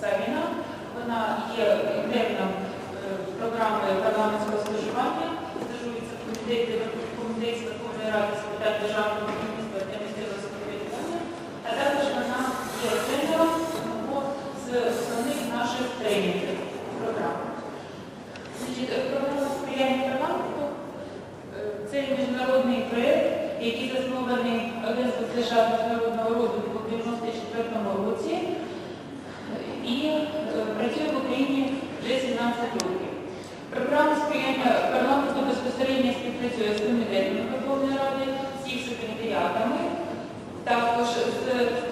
Савіна. Вона є е, програми парламентського стажування, стажується в комітеті в комітеті Верховної Ради з питань державного будівництва та місцевого самоврядування, а також вона є тренером одного з основних наших тренінгів програм. Програма сприяння парламенту е, це міжнародний проєкт, який заснований Агентством США міжнародного розвитку у 94 році і е, працює в Україні вже 17 років. Програма сприяння парламенту безпосередньо співпрацює з комітетами Верховної Ради, всіх секретаріатами, також з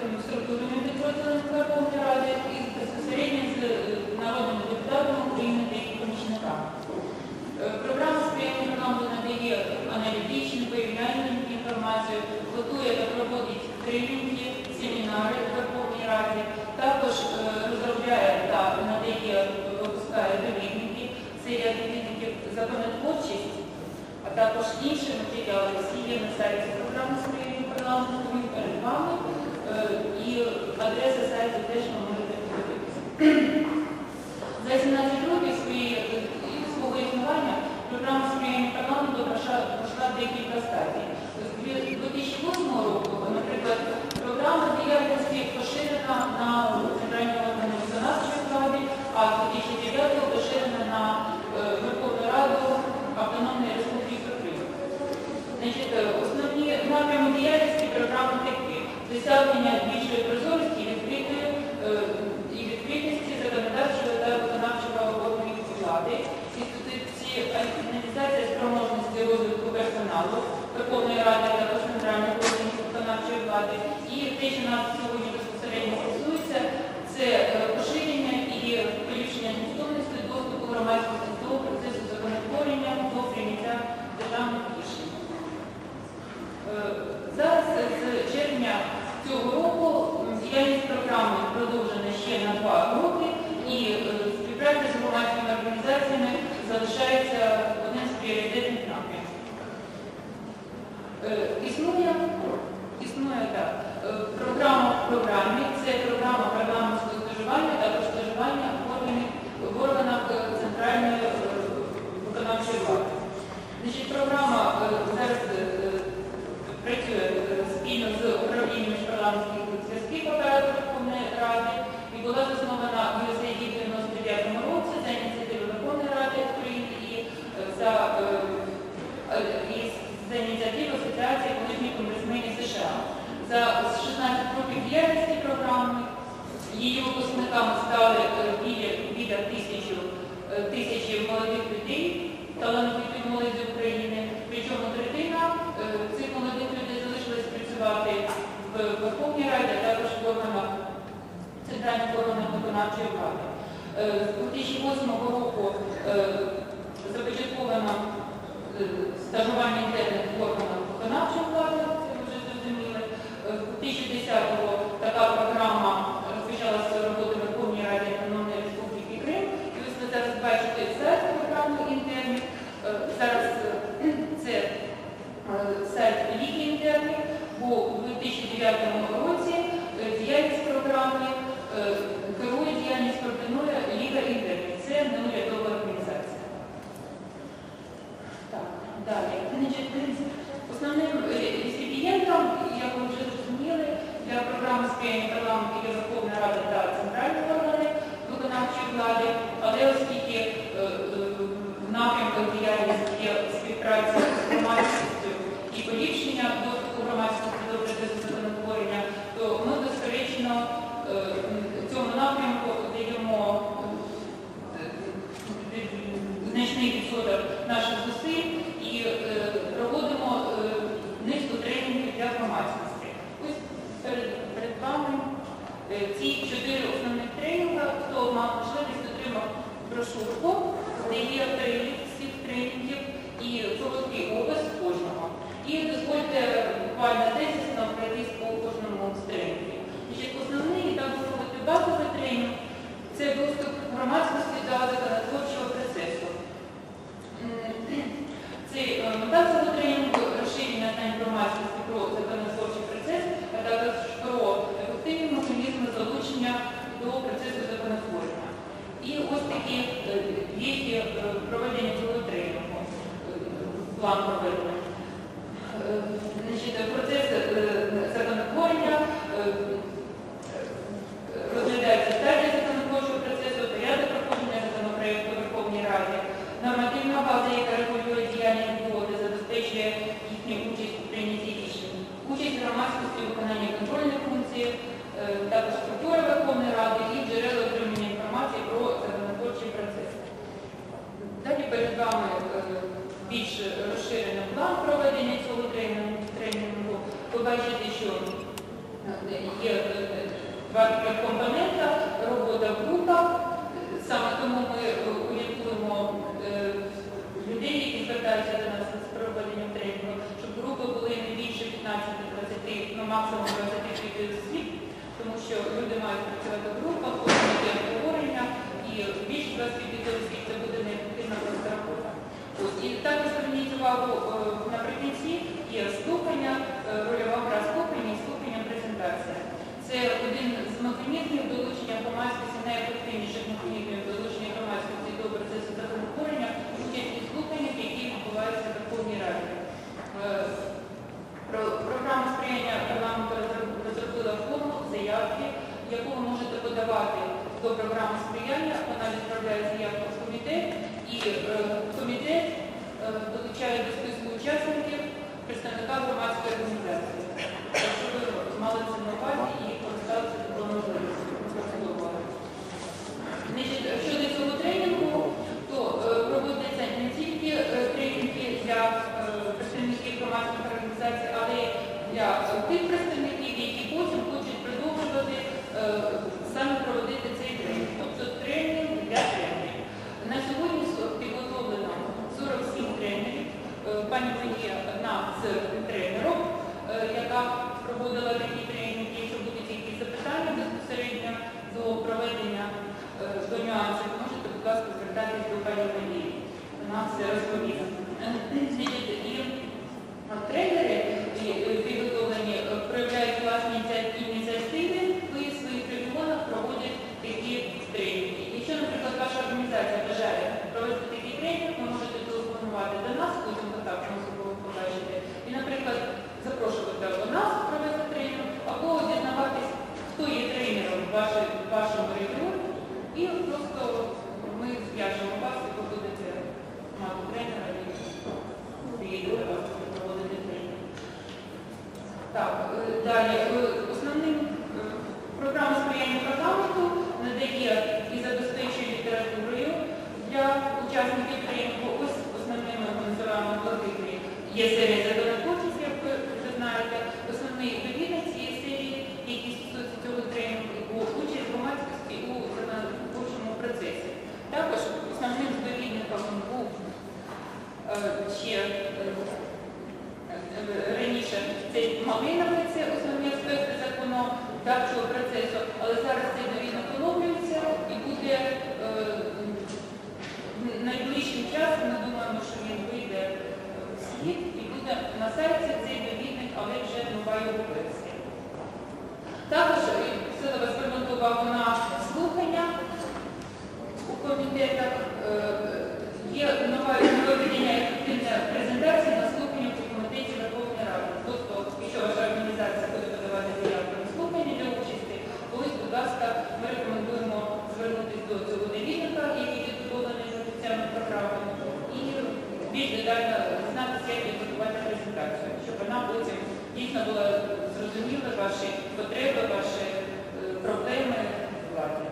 м, структурними підрозділами Верховної Ради і безпосередньо з е, народними депутатами України та їх помічниками. Е, Програма сприяння парламенту надає аналітичну, порівняльну інформацію, готує та проводить тренінги, семінари в Верховній Раді, також е, розробляє та надає, випускає довідники, серія довідників законотворчість, а також інші матеріали, всі є на сайті програми з парламенту, ми перед вами, е, і адреса сайту теж ви можете подивитися. За 17 років своєї, свого існування програма сприяння парламенту пройшла, пройшла декілька стадій. З 2008 року, наприклад, програма діяльності поширена на центральні органи виконавчої влади, а з 2009 поширена на е, Верховну Раду Автономної Республіки Крим. Значить, е, основні напрями діяльності програми такі досягнення більшої прозорості і відкритої е, і відкритості законодавчого та виконавчого органів влади, інституціалізація спроможності розвитку персоналу Верховної Ради та також центральних органів виконавчої влади. І те, що нас сьогодні безпосередньо стосується, це е, поширення і поліпшення змістовності доступу громадськості до процесу законотворення, до прийняття державних рішень. Е, Зараз е, з червня цього року діяльність програми продовжена ще на два роки і співпраця з громадськими організаціями залишається одним з пріоритетних Існує, існує так, е, програма в програмі, це програма парламентського споживання, та стажування в органі- в органах е, центральної е, виконавчої влади. Значить, програма е, зараз е, працює е, спільно з управлінням міжпарламентських зв'язків апарату Верховної Ради і була заснована в ЮСАІДі в 99 році за ініціативи Верховної Ради України і е, за, е, е, і за ініціативи Асоціації колишніх конгресменів США. За 16 років діяльності програми її випускниками стали е, біля, біля тисячі, е, тисячі молодих людей, талановитої молоді України. Причому третина е, цих молодих людей залишились працювати в Верховній Раді, а також в органах центральних органах виконавчої влади. Е, З 2008 року е, започатковано е, стажування інтерних в органах виконавчої влади, це вже зрозуміли. З 2010-го така програма розпочалася роботи Верховній Раді Автономної Республіки Крим. І ось ви зараз бачите сайт програми інтерних. Е, Зараз це сайт Ліги інтерних, бо у 2009 році е, діяльність програми е, керує діяльність координує Ліга інтерних. Це неурядова організація. Так, далі. Значить, Основним е, реципієнтом, як ви вже зрозуміли, для програми сприяння парламенту є Верховна Рада та центральні органи виконавчої влади, але оскільки е, е, в напрямках діяльності є співпраця з громадськістю і поліпшення доступу громадськості до процесу законотворення, то ми безперечно е, цьому напрямку даємо е, значний відсоток наших зусиль і е, проводимо е, низку тренінгів для громадськості. Ось перед, перед вами е, ці чотири основних тренінги, хто мав можливість отримав брошурку, де є перелік всіх тренінгів і короткий опис кожного. І дозвольте буквально тезисно пройтись по кожному з тренінгів. Основний, так би мовити, базовий тренінг це доступ громадськості до законотворчого problemă. Deci, de protest, de більш розширений план проведення цього тренінгу. Ви що е, є е, два компонента, робота в групах. Саме тому ми орієнтуємо е, людей, які звертаються до нас з проведенням тренінгу, щоб групи були не більше 15-20, ну максимум 25 осіб, тому що люди мають працювати в групах, обговорення, і більше 25 осіб це буде неефективна просто робота. Ось, І також е, наприкінці є слухання, е, рольова гра слухання і слухання презентація. Це один з механізмів долучення громадськості, найефективніших механізмів долучення громадськості до процесу законотворення, участь у слуханнях, які відбуваються в Верховній Раді. Е, Програма сприяння парламенту розробила форму заявки, яку ви можете подавати до програми сприяння. Вона відправляє заявку в комітет, і е, комітет долучає до списку учасників представника громадської організації. Якщо ви мали це на увазі і користалися такою можливістю. щодо цього тренінгу, то е, проводяться не тільки е, тренінги для е, представників громадських організацій, але й для е, тих представників, які потім хочуть продовжувати е, саме проводити цей тренінг. Тобто тренінг для тренерів. На сьогодні с- підготовлено 47 тренерів. Е, Пані Марія одна з тренерів, е, яка проводила такі тренінги. Якщо будуть якісь запитання безпосередньо до проведення е, до нюансів, можете, будь ласка, звертатись до пані Марії. Вона все розповіла. Е, значить, І е, тренери і, е, підготовлені е, проявляють власні ініці- ініціативи і в своїх регіонах проводять такі тренінги. Якщо, наприклад, ваша організація бажає провести такий тренінг, ви можете телефонувати до нас, потім контакт можливо побачити. І, наприклад, запрошувати або нас провести тренінг, або дізнаватись, хто є тренером в вашій- в вашому регіоні, і просто ми зв'яжемо вас і ви будете мати тренера і приїде до вас проводити тренінг. Так, е, далі. Е, Основним е, програма сприяння парламенту надає і забезпечує літературою для учасників тренінгу. Ось основними ми називаємо блокити. Є серія законотворчості, як ви вже знаєте. Основний довідник цієї серії, які стосуються цього тренінгу, участь громадськості у законотворчому процесі. Також основним довідником був е, ще е, Е, раніше це малиновий, це основні аспекти законодавчого процесу, але зараз цей довідник оновлюється і буде е, найближчим часом, ми думаємо, що він вийде в світ і буде на сайті цей довідник, але вже нова його версія. Також би звернути увагу на слухання у комітетах. Е, Є нова нововведення ефективна презентація на слухання в комітеті Верховної Ради. Тобто, якщо ваша організація буде подавати заявку на слухання для участі, то ось, будь ласка, ми рекомендуємо звернутися до цього довідника, який підготовлений за спеціальну програму, і більш детально знати, як підготувати презентацію, щоб вона потім дійсно була зрозуміли ваші потреби, ваші е, проблеми влади.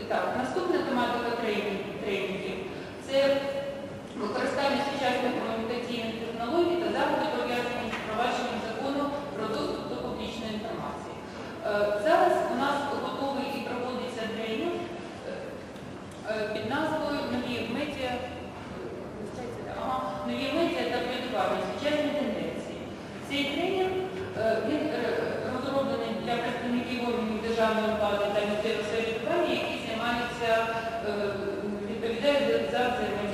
І Так, наступна тематика тренінг- тренінгів це використання сучасних комунікаційних технологій та заходи пов'язані з впровадженням закону про доступ до публічної інформації. Е, Зараз у нас готовий і проводиться тренінг е, е, під назвою Нові медіа, ага, нові медіа та врядування сучасні тенденції. Цей тренінг е, він е, розроблений для представників органів державної влади та місцевих самоврядування, які займаються, е, відповідають за взаємодію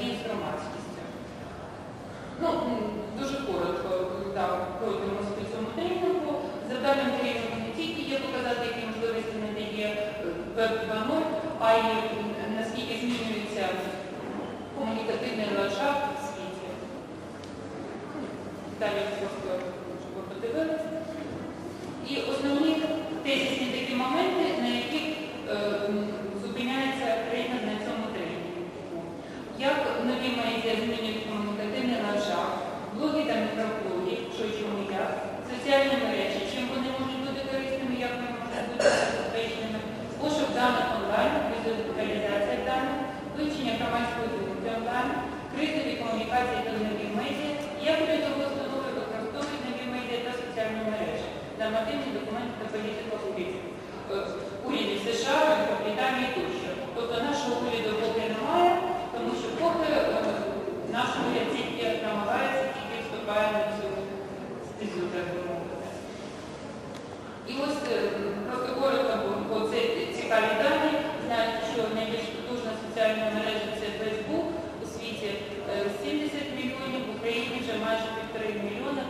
І ось е, просто коротко це цікаві дані, знають, що найбільш потужна соціальна мережа це Facebook у світі е, 70 мільйонів, в Україні вже майже півтори мільйона.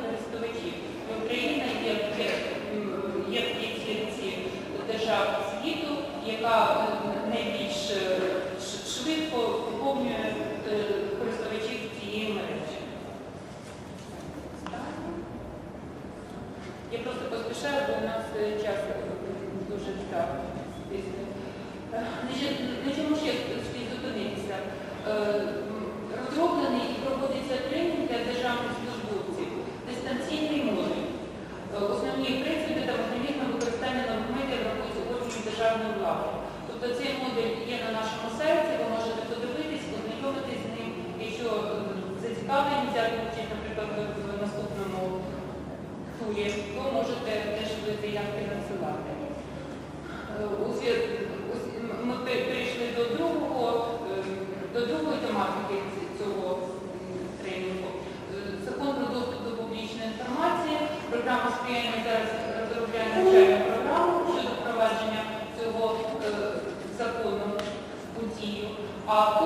a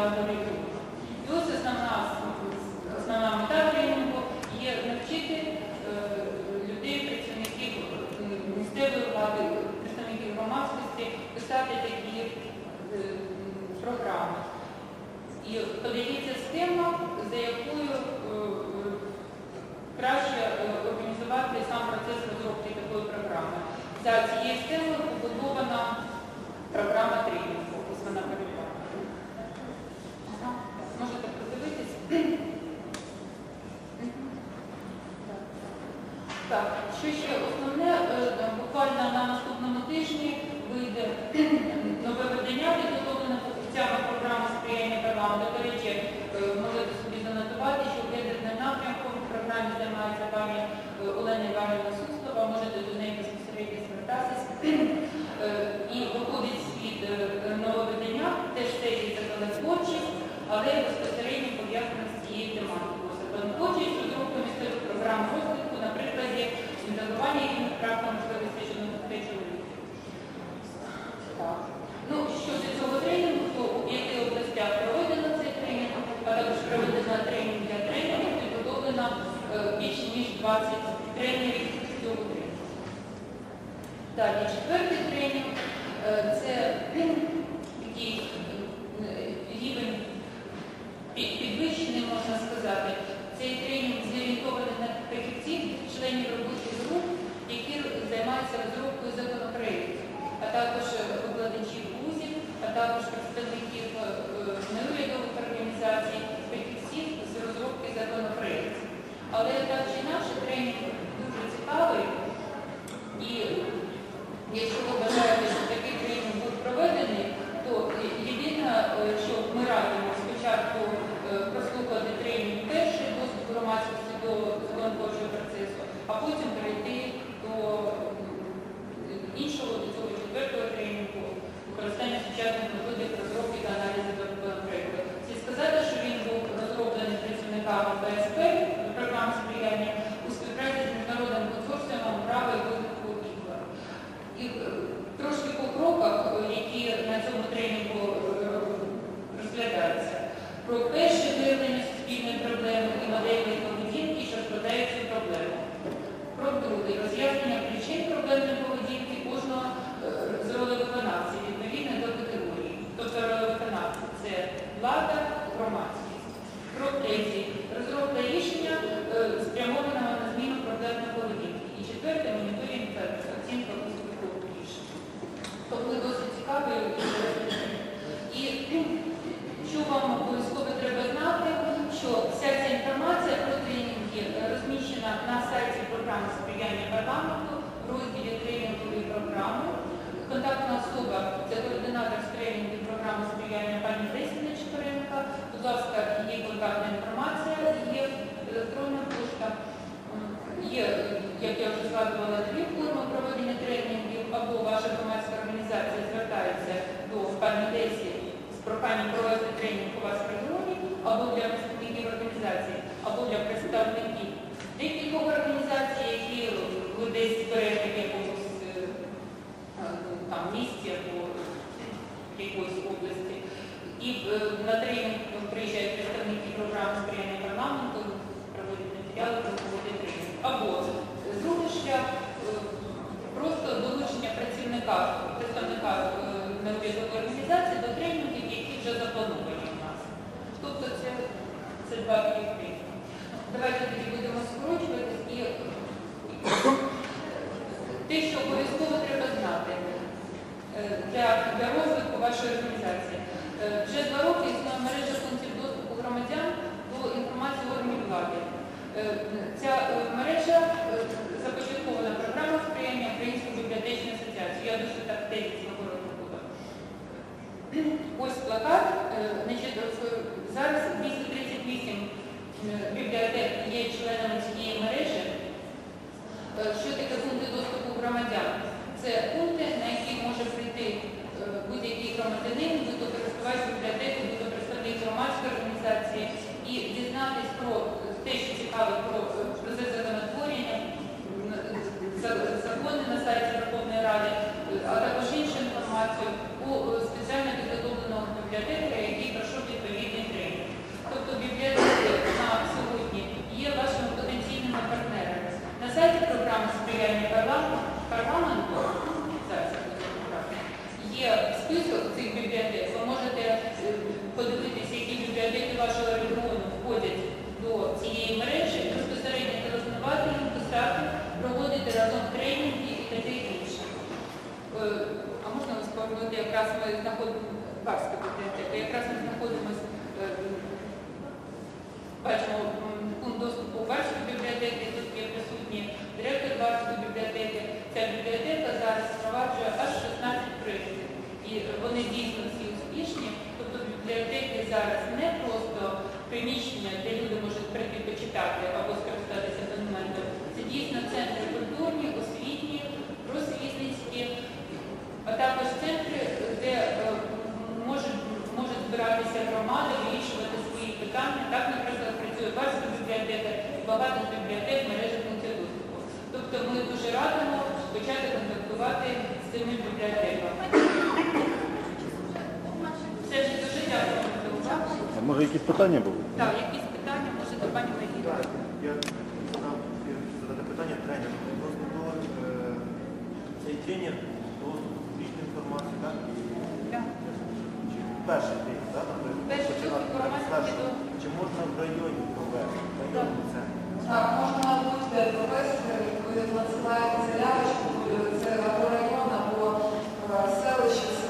Thank you. буквально на наступному тижні вийде нове видання, підготовлена ця програма сприяння правам. До речі, е, можете собі занотувати, що в ядерним напрямку в програмі займається пані е, Олена Іванівна Суслова, можете до неї безпосередньо звертатися. Е, і виходить світ нове видання, теж це є законотворчість, але безпосередньо пов'язано з цією тематикою. Законотворчість розробка місцевих програм розвитку, наприклад, інтегрування і прав на можливості щодо чоловіків. Так. Ну, щодо цього тренінгу, то в яких областях проведено цей тренінг, а також проведено тренінг для тренерів, підготовлено е, більше ніж 20 тренерів цього тренінгу. Далі четвертий тренінг е, це такий е, рівень підвищений, можна сказати. Цей тренінг зорієнтований на фахівців, членів роботи які займаються розробкою законопроєктів, а також викладачів вузів, а також представників е, неурядових організацій, які всіх з розробки законопроєктів. Але так чи інакше тренінг. Області. І е, на тренінг приїжджають представники програми сприяння парламенту, проводять матеріали, проводять тренінг. Або другий шлях е, просто долучення працівника, представника е, неурядової організації до тренінгів, які вже заплановані у нас. Тобто це, це два таких. Давайте тоді будемо скорочуватись і те, що обов'язково треба знати для розвитку вашої організації. Е, Вже два роки існує мережа пунктів доступу громадян до інформації органів влади. Е, Ця е, мережа започаткована програма сприяння Української бібліотечної асоціації. Я дуже так десь говорити буду. Ось плакат. Зараз 238 е, бібліотек є членами цієї мережі. Е, Що таке пункти доступу громадян? Це пункти, на які може прийти е, будь-який громадянин, будь-то користувач бібліотеки, будь-то представник громадської організації і дізнатись про те, що цікаве про е, процес законотворення, м, за- закони на сайті Верховної Ради, е, а також іншу інформацію у е, спеціально підготовленого бібліотекаря, який пройшов відповідний тренінг. Тобто бібліотеки на сьогодні є вашими потенційними партнерами. На сайті програми сприяння парламенту, парламенту зараз я буду програми, є список цих бібліотек. Ви можете е, подивитися, які бібліотеки вашого регіону входять до цієї мережі, безпосередньо телефонувати їм, писати, проводити разом тренінги і таке інше. Е, А можна вас повернути, якраз ми знаходимо Барська бібліотека, якраз ми знаходимося, е, бачимо пункт доступу Барської бібліотеки, тут є присутні директор Барської бібліотеки. Ця бібліотека зараз впроваджує аж 16 проєктів. І вони дійсно всі успішні. Тобто бібліотеки зараз приміщення, де люди можуть прийти почитати Може, якісь питання були? Так, якісь питання, може, до пані Марії. Я е, задати питання тренеру. Просто е, тренер доступ до публічної інформації, так? Перший день, так? Перший день. Чи можна в районі провести? Так, можна буде провести, ви надсилаєте заявочку, це або район, або е, селище.